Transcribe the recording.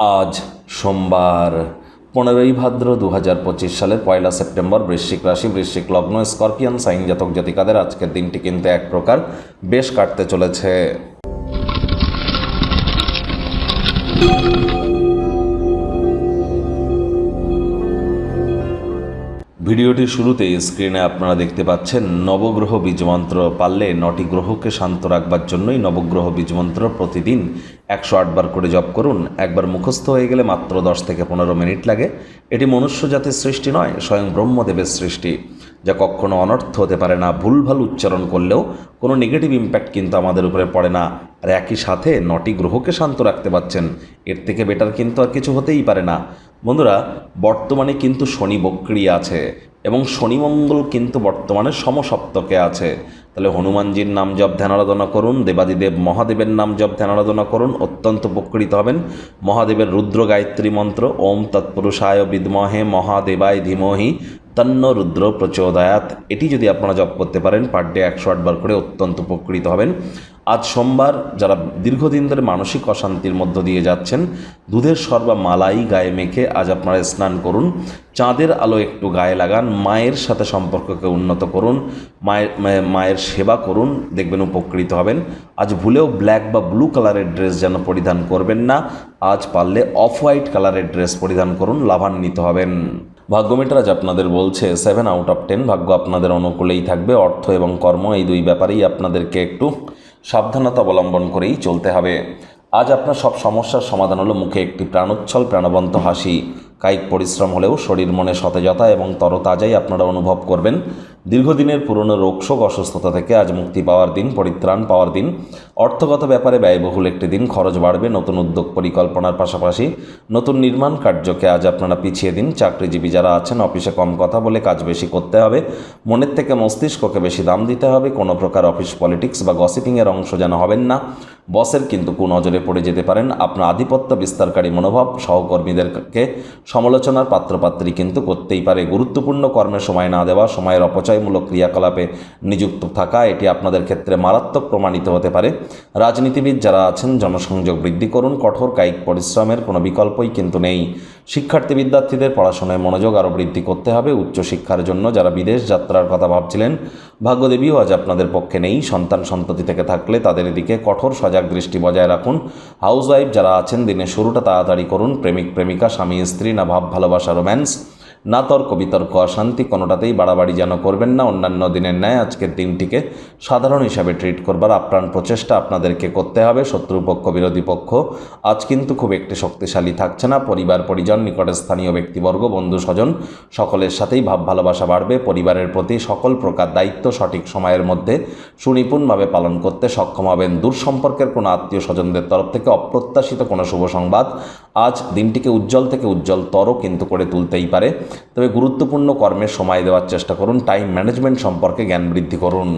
আজ সোমবার, পনেরোই ভাদ্র দু হাজার পঁচিশ সালের পয়লা সেপ্টেম্বর, বৃশ্চিক রাশি, বৃশ্চিক লগ্ন, স্করপিয়ান, সাইন জাতক জাতিকাদের আজকের দিনটি কিন্তু এক প্রকার বেশ কাটতে চলেছে। ভিডিওটির শুরুতেই স্ক্রিনে আপনারা দেখতে পাচ্ছেন, নবগ্রহ বীজমন্ত্র পারলে নটি গ্রহকে শান্ত রাখবার জন্যই নবগ্রহ বীজমন্ত্র প্রতিদিন একশো আটবার করে জপ করুন। একবার মুখস্থ হয়ে গেলে মাত্র দশ থেকে পনেরো মিনিট লাগে। এটি মনুষ্য জাতির সৃষ্টি নয়, স্বয়ং ব্রহ্মদেবের সৃষ্টি। যা কখনো অনর্থ হতে পারে না, ভুলভাল উচ্চারণ করলেও কোনো নেগেটিভ ইম্প্যাক্ট কিন্তু আমাদের উপরে পড়ে না। আর একই সাথে নটি গ্রহকে শান্ত রাখতে পারছেন, এর থেকে বেটার কিন্তু আর কিছু হতেই পারে না। বন্ধুরা, বর্তমানে কিন্তু শনি বক্রিয়া আছে এবং শনি মঙ্গল কিন্তু বর্তমানে সমসপ্তকে আছে। তাহলে হনুমানজির নাম জপ ধ্যান আরাধনা করুন, দেবাদিদেব মহাদেবের নাম জপ ধ্যান আরাধনা করুন, অত্যন্ত উপকৃত হবেন। মহাদেবের রুদ্র গায়ত্রী মন্ত্র, ওম তৎপুরুষায় বিদ্মহে মহাদেবায় ধীমহি তন্ন রুদ্র প্রচোদয়াত। এটি যদি আপনারা জপ করতে পারেন পার ডে একশো আটবার করে অত্যন্ত উপকৃত হবেন। আজ সোমবার যারা দীর্ঘদিন ধরে মানসিক অশান্তির মধ্য দিয়ে যাচ্ছেন, দুধের সর্বা মালাই গায়ে মেখে আজ আপনারা স্নান করুন। চাঁদের আলো একটু গায়ে লাগান, মায়ের সাথে সম্পর্ককে উন্নত করুন। মায়ের মায়ের সেবা করুন, দেখবেন উপকৃত হবেন। আজ ভুলেও ব্ল্যাক বা ব্লু কালারের ড্রেস যেন পরিধান করবেন না, আজ পারলে অফ হোয়াইট কালারের ড্রেস পরিধান করুন, লাভান্বিত হবেন। ভাগ্যমিটার আজ আপনাদের বলছে সেভেন আউট অফ টেন ভাগ্য আপনাদের অনুকূলেই থাকবে, অর্থ এবং কর্ম এই দুই ব্যাপারেই আপনাদেরকে একটু সাবধানতা অবলম্বন করেই চলতে হবে। আজ আপনার সব সমস্যার সমাধান হলো মুখে একটি প্রাণোচ্ছল, প্রাণবন্ত হাসি। কায়িক পরিশ্রম হলেও শরীর মনে সতেজতা এবং তরতাজাই আপনারা অনুভব করবেন। দীর্ঘদিনের পুরনো রোগশোক অসুস্থতা থেকে আজ মুক্তি পাওয়ার দিন, পরিত্রাণ পাওয়ার দিন। অর্থগত ব্যাপারে ব্যয়বহুল একটি দিন, খরচ বাড়বে, নতুন উদ্যোগ পরিকল্পনার পাশাপাশি নতুন নির্মাণ কার্যকে আজ আপনারা পিছিয়ে দিন। চাকরিজীবী যারা আছেন, অফিসে কম কথা বলে কাজ বেশি করতে হবে। মনের থেকে মস্তিষ্ককে বেশি দাম দিতে হবে। কোনো প্রকার অফিস পলিটিক্স বা গসিপিংয়ের অংশ যেন হবেন না। বসের কিন্তু কুনজরে পড়ে যেতে পারেন। আপনার আধিপত্য বিস্তারকারী মনোভাব, সহকর্মীদেরকে সমালোচনার পাত্রপাত্রী কিন্তু করতেই পারে। গুরুত্বপূর্ণ কর্মে সময় না দেওয়া, সময়ের অপচয়মূলক ক্রিয়াকলাপে নিযুক্ত থাকা, এটি আপনাদের ক্ষেত্রে মারাত্মক প্রমাণিত হতে পারে। রাজনীতিবিদ যারা আছেন, জনসংযোগ বৃদ্ধি করুন, কঠোর কায়িক পরিশ্রমের কোনো বিকল্পই কিন্তু নেই। শিক্ষার্থী বিদ্যার্থীদের পড়াশোনায় মনোযোগ আরও বৃদ্ধি করতে হবে, উচ্চশিক্ষার জন্য যারা বিদেশ যাত্রার কথা ভাবছিলেন, ভাগ্যদেবীও আজ আপনাদের পক্ষে নেই। সন্তান সন্ততি থেকে থাকলে তাদের দিকে কঠোর সজাগ দৃষ্টি বজায় রাখুন। হাউসওয়াইফ যারা আছেন, দিনের শুরুটা তাড়াতাড়ি করুন। প্রেমিক, প্রেমিকা, স্বামী, স্ত্রী না ভাব, ভালোবাসা, রোম্যান্স না তর্ক বিতর্ক, অশান্তি কোনোটাতেই বাড়াবাড়ি যেন করবেন না। অন্যান্য দিনের ন্যায় আজকের দিনটিকে সাধারণ হিসাবে ট্রিট করবার আপ্রাণ প্রচেষ্টা আপনাদেরকে করতে হবে। শত্রুপক্ষ, বিরোধী পক্ষ, আজ কিন্তু খুব একটি শক্তিশালী থাকছে না। পরিবার, পরিজন নিকটের স্থানীয় ব্যক্তিবর্গ, বন্ধু, স্বজন, সকলের সাথেই ভাব ভালোবাসা বাড়বে। পরিবারের প্রতি সকল প্রকার দায়িত্ব সঠিক সময়ের মধ্যে সুনিপুণভাবে পালন করতে সক্ষম হবেন। দূর সম্পর্কের কোনো আত্মীয় স্বজনদের তরফ থেকে অপ্রত্যাশিত কোনো শুভ সংবাদ আজ দিনটিকে উজ্জ্বল থেকে উজ্জ্বলতর কিন্তু করে তুলতেই পারে। তবে গুরুত্বপূর্ণ কর্মে সময় দেওয়ার চেষ্টা করুন টাইম ম্যানেজমেন্ট সম্পর্কে জ্ঞান বৃদ্ধি করুন।